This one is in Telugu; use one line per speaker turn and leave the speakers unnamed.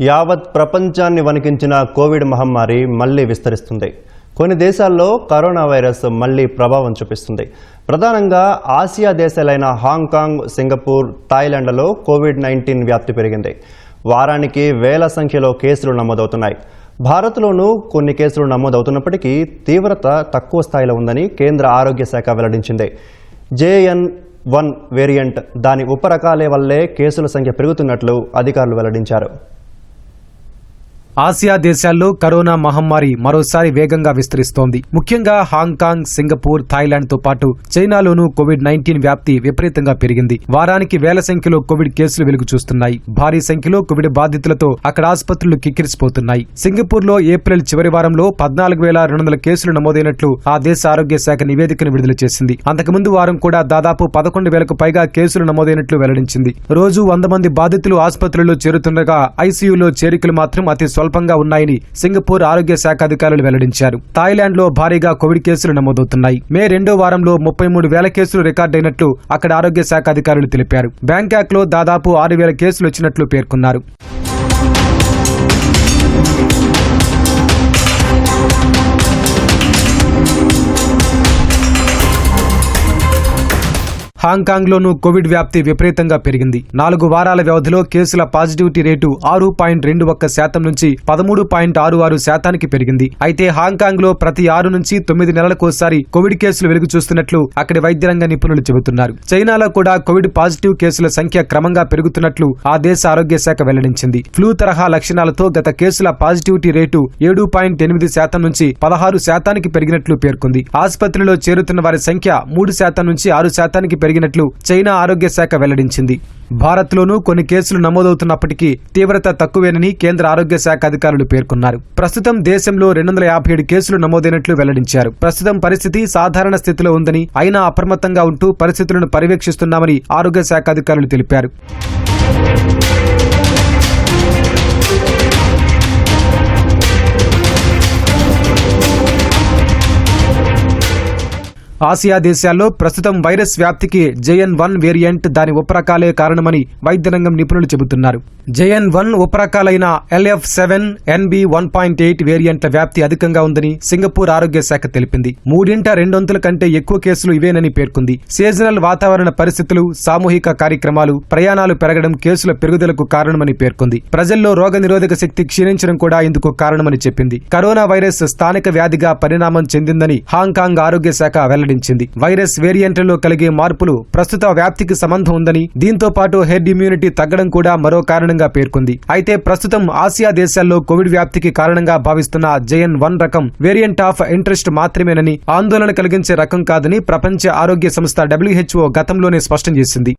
యావత్ ప్రపంచాన్ని వణికించిన కోవిడ్ మహమ్మారి మళ్ళీ విస్తరిస్తుంది. కొన్ని దేశాల్లో కరోనా వైరస్ మళ్ళీ ప్రభావం చూపిస్తుంది. ప్రధానంగా ఆసియా దేశాలైన హాంకాంగ్ సింగపూర్ థాయిలాండ్లలో కోవిడ్ నైన్టీన్ వ్యాప్తి పెరిగింది. వారానికి వేల సంఖ్యలో కేసులు నమోదవుతున్నాయి. భారత్లోనూ కొన్ని కేసులు నమోదవుతున్నప్పటికీ తీవ్రత తక్కువ స్థాయిలో ఉందని కేంద్ర ఆరోగ్య శాఖ వెల్లడించింది. జేఎన్ వన్ వేరియంట్ దాని ఉపరకాలే వల్లే కేసుల సంఖ్య పెరుగుతున్నట్లు అధికారులు వెల్లడించారు.
ఆసియా దేశాల్లో కరోనా మహమ్మారి మరోసారి వేగంగా విస్తరిస్తోంది. ముఖ్యంగా హాంకాంగ్ సింగపూర్ థాయిలాండ్తో పాటు చైనాలోనూ కోవిడ్ నైన్టీన్ వ్యాప్తి విపరీతంగా పెరిగింది. వారానికి వేల సంఖ్యలో కోవిడ్ కేసులు వెలుగు చూస్తున్నాయి. భారీ సంఖ్యలో కోవిడ్ బాధితులతో అక్కడ ఆసుపత్రులు కిక్కిరిసిపోతున్నాయి. సింగపూర్లో ఏప్రిల్ చివరి వారంలో పద్నాలుగు వేల రెండు వందల కేసులు నమోదైనట్లు ఆ దేశ ఆరోగ్య శాఖ నివేదికను విడుదల చేసింది. అంతకుముందు వారం కూడా దాదాపు పదకొండు వేలకు పైగా కేసులు నమోదైనట్లు వెల్లడించింది. రోజు వంద మంది బాధితులు ఆసుపత్రుల్లో చేరుతుండగా ఐసీయూలో చేరికలు మాత్రం అతి స్వల్పంగా ఉన్నాయని సింగపూర్ ఆరోగ్య శాఖ అధికారులు వెల్లడించారు. థాయిలాండ్లో భారీగా కోవిడ్ కేసులు నమోదవుతున్నాయి. మే రెండో వారంలో ముప్పై మూడు వేల కేసులు రికార్డైనట్లు అక్కడ ఆరోగ్య శాఖ అధికారులు తెలిపారు. బ్యాంకాక్లో దాదాపు ఆరు వేల కేసులు వచ్చినట్లు పేర్కొన్నారు. హాంకాంగ్లోనూ కోవిడ్ వ్యాప్తి విపరీతంగా పెరిగింది. నాలుగు వారాల వ్యవధిలో కేసుల పాజిటివిటీ రేటు ఆరు పాయింట్ రెండు ఒక్క శాతం నుంచి పదమూడు పాయింట్ ఆరు ఆరు శాతానికి పెరిగింది. అయితే హాంకాంగ్లో ప్రతి ఆరు నుంచి తొమ్మిది నెలలకోసారి కోవిడ్ కేసులు వెలుగు చూస్తున్నట్లు అక్కడి వైద్య రంగ నిపుణులు చెబుతున్నారు. చైనాలో కూడా కోవిడ్ పాజిటివ్ కేసుల సంఖ్య క్రమంగా పెరుగుతున్నట్లు ఆ దేశ ఆరోగ్య శాఖ వెల్లడించింది. ఫ్లూ తరహా లక్షణాలతో గత కేసుల పాజిటివిటీ రేటు ఏడు పాయింట్ ఎనిమిది శాతం నుంచి పదహారు శాతానికి పెరిగినట్లు పేర్కొంది. ఆసుపత్రిలో చేరుతున్న వారి సంఖ్య మూడు శాతం నుంచి ఆరు శాతానికి పెరిగి పెరిగినట్లు చైనా ఆరోగ్య శాఖ వెల్లడించింది. భారత్లోనూ కొన్ని కేసులు నమోదవుతున్నప్పటికీ తీవ్రత తక్కువేనని కేంద్ర ఆరోగ్య శాఖ అధికారులు పేర్కొన్నారు. ప్రస్తుతం దేశంలో రెండు వందల యాభై ఏడు కేసులు నమోదైనట్లు వెల్లడించారు. ప్రస్తుతం పరిస్థితి సాధారణ స్థితిలో ఉందని అయినా అప్రమత్తంగా ఉంటూ పరిస్థితులను పర్యవేక్షిస్తున్నామని ఆరోగ్య శాఖ అధికారులు తెలిపారు. ఆసియా దేశాల్లో ప్రస్తుతం వైరస్ వ్యాప్తికి జేఎన్ వన్ వేరియంట్ దాని ఉపరకాలే కారణమని వైద్యరంగం నిపుణులు చెబుతున్నారు. JN one ఉపరకాలైన LF seven NB one point eight వేరియంట్ల వ్యాప్తి అధికంగా ఉందని సింగపూర్ ఆరోగ్య శాఖ తెలిపింది. మూడింట రెండొంతుల కంటే ఎక్కువ కేసులు ఇవేనని పేర్కొంది. సీజనల్ వాతావరణ పరిస్థితులు సామూహిక కార్యక్రమాలు ప్రయాణాలు పెరగడం కేసుల పెరుగుదలకు కారణమని పేర్కొంది. ప్రజల్లో రోగ నిరోధక శక్తి క్షీణించడం కూడా ఇందుకు కారణమని చెప్పింది. కరోనా వైరస్ స్థానిక వ్యాధిగా పరిణామం చెందిందని హాంకాంగ్ ఆరోగ్య శాఖ వెల్లడించింది. వైరస్ వేరియంట్లలో కలిగే మార్పులు ప్రస్తుత వ్యాప్తికి సంబంధం ఉందని దీంతో పాటు హెర్డ్ ఇమ్యూనిటీ తగ్గడం కూడా మరో కారణంగా పేర్కొంది. అయితే ప్రస్తుతం ఆసియా దేశాల్లో కోవిడ్ వ్యాప్తికి కారణంగా భావిస్తున్న జేఎన్ వన్ రకం వేరియంట్ ఆఫ్ ఇంట్రెస్ట్ మాత్రమేనని ఆందోళన కలిగించే రకం కాదని ప్రపంచ ఆరోగ్య సంస్థ డబ్ల్యూహెచ్ఓ గతంలోనే స్పష్టం చేసింది.